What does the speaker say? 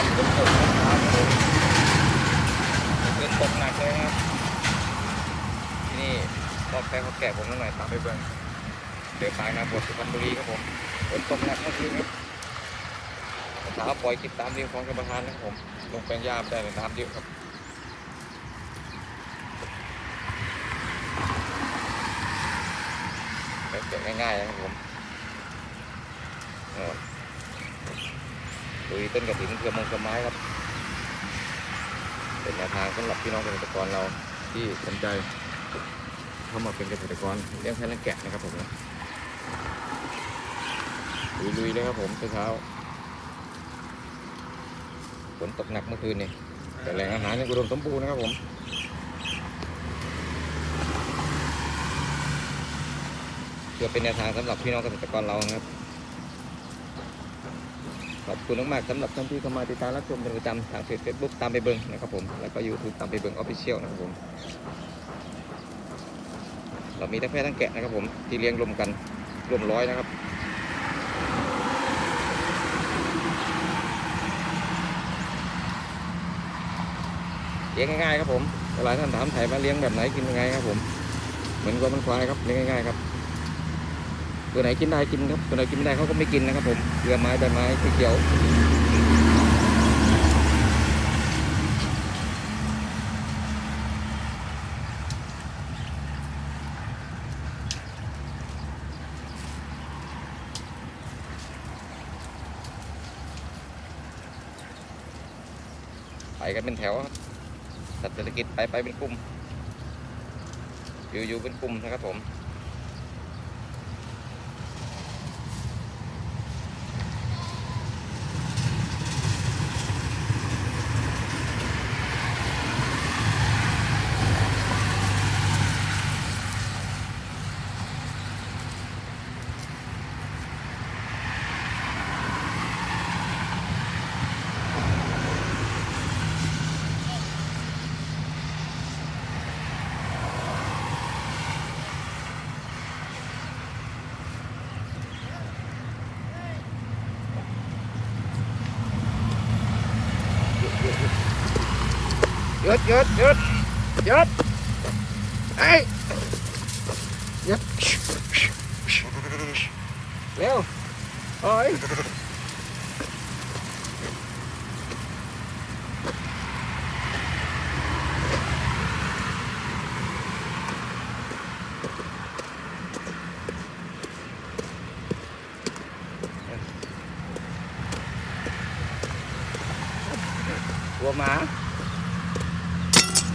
ครับฝนตกนะครับฝนตกหนักเลยครับที่นี่รอบแพ้เขาแก่ผมนิดหน่อยตามไปเบิ่งเดือดปลายนาบทสุพรรณบุรีครับผมฝนตกหนักเมื่อคืนครับสาวปล่อยคลิปตามที่ของกรรมฐานนะครับผม ลงแปลงยามได้เลยน้ำเยอะครับเก็บง่ายๆนะครับผม ลุยต้นกระถิ่นเครือมงเครือไม้ครับ เป็นแนวทางสำหรับพี่น้องเกษตรกรเราที่สนใจเข้ามาเป็นเกษตรกรเลี้ยงแพะเลี้ยงแกะนะครับผมลุยๆเลยครับผมเช้าฝนตกหนักเมื่อคืนนี่แต่แหล่งอาหารนี่อุดมสมบูรณ์นะครับผมเพื่อเป็นแนวทางสำหรับพี่น้องเกษตรกรเรานะครับ ขอบคุณมากๆสำหรับท่านที่เข้ามาติดตามรับชมเป็นประจำทางเพจเฟซบุ๊กตามไปเบิ้งนะครับผมแล้วก็ยูทูบตามไปเบิ้งออฟฟิเชียลนะครับผมเรามีทั้งแพะทั้งแกะนะครับผมที่เลี้ยงรวมกันรวมร้อยนะครับเลี้ยงง่ายๆครับผมหลายท่านถามไถ่มาเลี้ยงแบบไหนกินยังไงครับผม เหมือนกับมันควายครับเลี้ยงง่ายๆครับ ตัวไหนกินได้กินครับ ตัวไหนกินไม่ได้เขาก็ไม่กินนะครับผมเกลือไม้ใบไม้เขียวไปกันเป็นแถวครับจัดเศรษฐกิจไปไปเป็นกลุ่มอยู่อยู่เป็นกลุ่มนะครับผม หยุดหยุดหยุดหยุดไอ้ยหยุดเร็วโอ้ยกลัวหมา